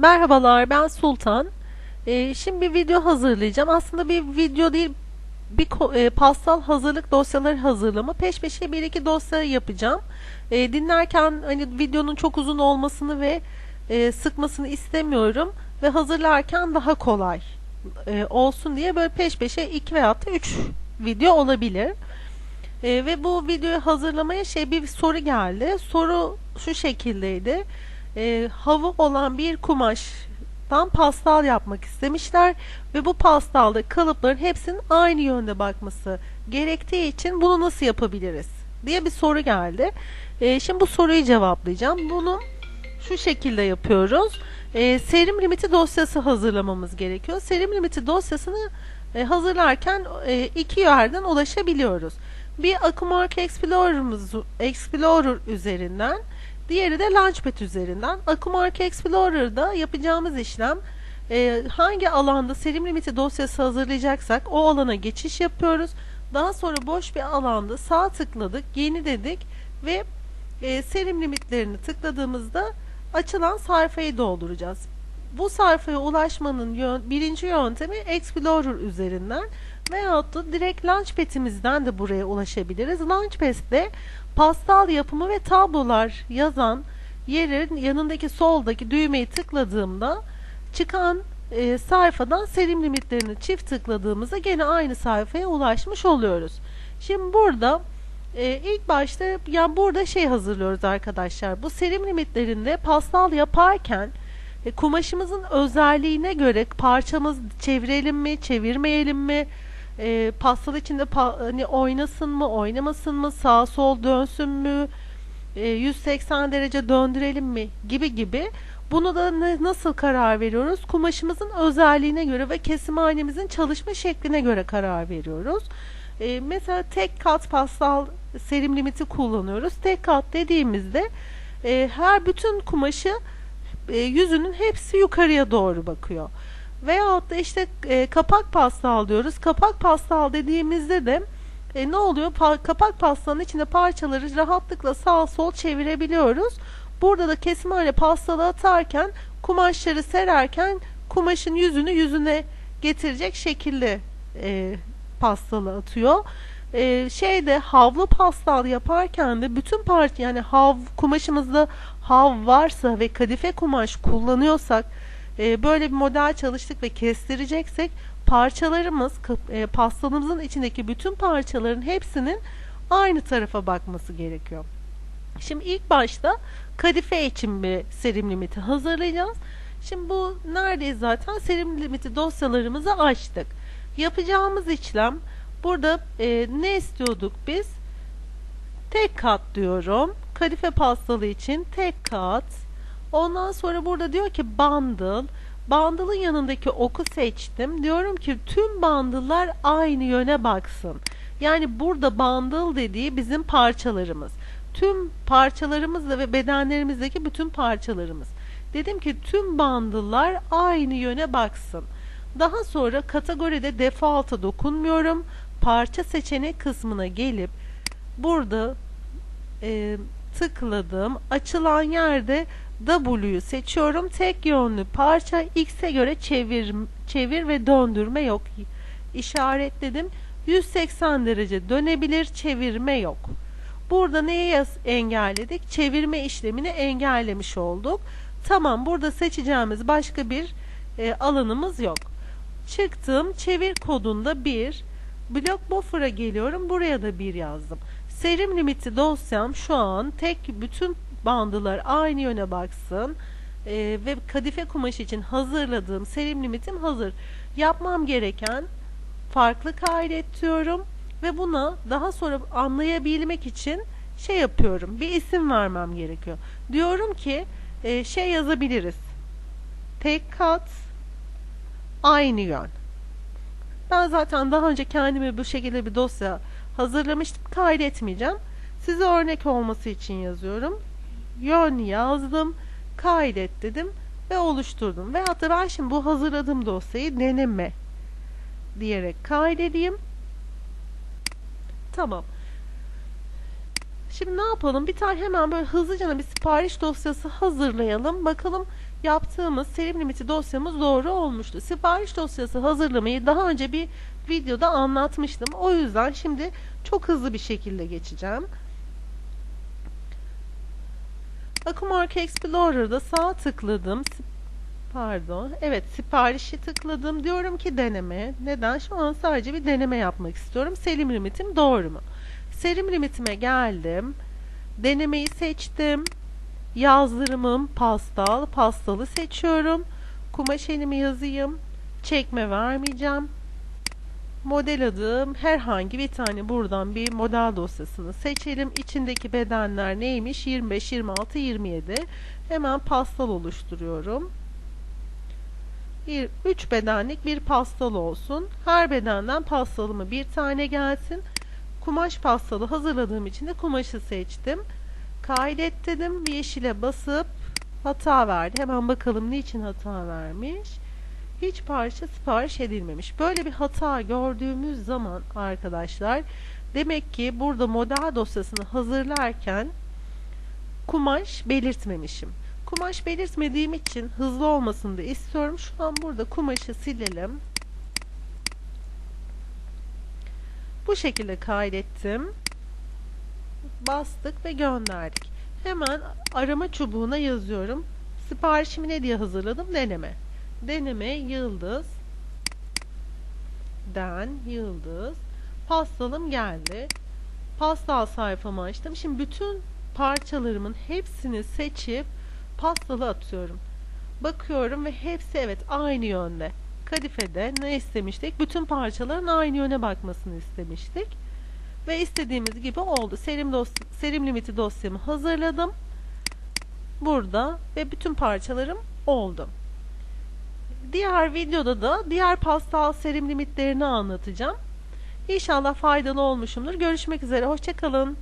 Merhabalar, ben Sultan. Ee, şimdi bir video hazırlayacağım. Aslında bir video değil, bir e, pastal hazırlık dosyaları hazırlama. Peş peşe bir iki dosya yapacağım. Ee, dinlerken hani videonun çok uzun olmasını ve e, sıkmasını istemiyorum ve hazırlarken daha kolay e, olsun diye böyle peş peşe iki da üç video olabilir. Ee, ve bu videoyu hazırlamaya şey bir soru geldi. Soru şu şekildeydi e, havı olan bir kumaştan pastal yapmak istemişler ve bu pastalda kalıpların hepsinin aynı yönde bakması gerektiği için bunu nasıl yapabiliriz diye bir soru geldi. E, şimdi bu soruyu cevaplayacağım. Bunu şu şekilde yapıyoruz. E, serim limiti dosyası hazırlamamız gerekiyor. Serim limiti dosyasını e, hazırlarken e, iki yerden ulaşabiliyoruz. Bir Akumark Explorer'ımız Explorer üzerinden Diğeri de Launchpad üzerinden. Akumark Explorer'da yapacağımız işlem e, hangi alanda serim limiti dosyası hazırlayacaksak o alana geçiş yapıyoruz. Daha sonra boş bir alanda sağ tıkladık, yeni dedik ve e, serim limitlerini tıkladığımızda açılan sayfayı dolduracağız. Bu sayfaya ulaşmanın yön, birinci yöntemi Explorer üzerinden veyahut da direkt Launchpad'imizden de buraya ulaşabiliriz. Launchpad'de pastal yapımı ve tablolar yazan yerin yanındaki soldaki düğmeyi tıkladığımda çıkan e, sayfadan serim limitlerini çift tıkladığımızda gene aynı sayfaya ulaşmış oluyoruz. Şimdi burada e, ilk başta yani burada şey hazırlıyoruz arkadaşlar. Bu serim limitlerinde pastal yaparken e, kumaşımızın özelliğine göre parçamız çevirelim mi, çevirmeyelim mi? E, pastal içinde pa, hani oynasın mı oynamasın mı sağ sol dönsün mü e, 180 derece döndürelim mi gibi gibi. Bunu da ne, nasıl karar veriyoruz? Kumaşımızın özelliğine göre ve kesimhanemizin çalışma şekline göre karar veriyoruz. E, mesela tek kat pastal serim limiti kullanıyoruz. Tek kat dediğimizde e, her bütün kumaşı e, yüzünün hepsi yukarıya doğru bakıyor Veyahut da işte e, kapak pastal diyoruz. Kapak pastal dediğimizde de e, ne oluyor? Pa kapak pastanın içinde parçaları rahatlıkla sağ sol çevirebiliyoruz. Burada da kesimhane pastalı atarken kumaşları sererken kumaşın yüzünü yüzüne getirecek şekilde e, pastalı atıyor. E, şeyde havlu pastal yaparken de bütün parça yani hav kumaşımızda hav varsa ve kadife kumaş kullanıyorsak e, böyle bir model çalıştık ve kestireceksek parçalarımız e, pastamızın içindeki bütün parçaların hepsinin aynı tarafa bakması gerekiyor. Şimdi ilk başta kadife için bir serim limiti hazırlayacağız. Şimdi bu neredeyiz zaten serim limiti dosyalarımızı açtık. Yapacağımız işlem burada e, ne istiyorduk biz? Tek kat diyorum. Kadife pastalı için tek kat Ondan sonra burada diyor ki bundle. Bundle'ın yanındaki oku seçtim. Diyorum ki tüm bundle'lar aynı yöne baksın. Yani burada bundle dediği bizim parçalarımız. Tüm parçalarımızla ve bedenlerimizdeki bütün parçalarımız. Dedim ki tüm bundle'lar aynı yöne baksın. Daha sonra kategoride default'a dokunmuyorum. Parça seçenek kısmına gelip burada e, tıkladım. Açılan yerde W'yu seçiyorum. Tek yönlü parça X'e göre çevir, çevir ve döndürme yok. İşaretledim. 180 derece dönebilir, çevirme yok. Burada neyi engelledik? Çevirme işlemini engellemiş olduk. Tamam, burada seçeceğimiz başka bir e, alanımız yok. Çıktım, çevir kodunda 1. Blok buffer'a geliyorum. Buraya da 1 yazdım. Serim limiti dosyam şu an tek bütün bandılar aynı yöne baksın ee, ve kadife kumaş için hazırladığım serim limitim hazır. Yapmam gereken farklı diyorum ve buna daha sonra anlayabilmek için şey yapıyorum. Bir isim vermem gerekiyor. Diyorum ki e, şey yazabiliriz. Tek kat aynı yön. Ben zaten daha önce kendime bu şekilde bir dosya hazırlamıştım. Kaydetmeyeceğim. Size örnek olması için yazıyorum yön yazdım, kaydet dedim ve oluşturdum. Veyahut da ben şimdi bu hazırladığım dosyayı deneme diyerek kaydedeyim. Tamam. Şimdi ne yapalım? Bir tane hemen böyle hızlıca bir sipariş dosyası hazırlayalım. Bakalım yaptığımız serim limiti dosyamız doğru olmuştu. Sipariş dosyası hazırlamayı daha önce bir videoda anlatmıştım. O yüzden şimdi çok hızlı bir şekilde geçeceğim. Akumark Explorer'da sağ tıkladım. Pardon. Evet siparişi tıkladım. Diyorum ki deneme. Neden? Şu an sadece bir deneme yapmak istiyorum. Serim limitim doğru mu? Serim limitime geldim. Denemeyi seçtim. Yazdırımım pastal. Pastalı seçiyorum. Kumaş enimi yazayım. Çekme vermeyeceğim. Model adım herhangi bir tane buradan bir model dosyasını seçelim. İçindeki bedenler neymiş? 25, 26, 27. Hemen pastal oluşturuyorum. 3 bedenlik bir pastal olsun. Her bedenden pastalımı bir tane gelsin. Kumaş pastalı hazırladığım için de kumaşı seçtim. Kaydet dedim. Yeşile basıp hata verdi. Hemen bakalım niçin hata vermiş. Hiç parça sipariş edilmemiş. Böyle bir hata gördüğümüz zaman arkadaşlar demek ki burada model dosyasını hazırlarken kumaş belirtmemişim. Kumaş belirtmediğim için hızlı olmasını da istiyorum. Şu an burada kumaşı silelim. Bu şekilde kaydettim. Bastık ve gönderdik. Hemen arama çubuğuna yazıyorum. Siparişimi ne diye hazırladım? Deneme. Deneme yıldız den yıldız pastalım geldi. Pastal sayfamı açtım. Şimdi bütün parçalarımın hepsini seçip pastalı atıyorum. Bakıyorum ve hepsi evet aynı yönde. Kadifede ne istemiştik? Bütün parçaların aynı yöne bakmasını istemiştik. Ve istediğimiz gibi oldu. Serim, dosya, serim limiti dosyamı hazırladım. Burada ve bütün parçalarım oldu. Diğer videoda da diğer pastal serim limitlerini anlatacağım. İnşallah faydalı olmuşumdur. Görüşmek üzere. Hoşçakalın.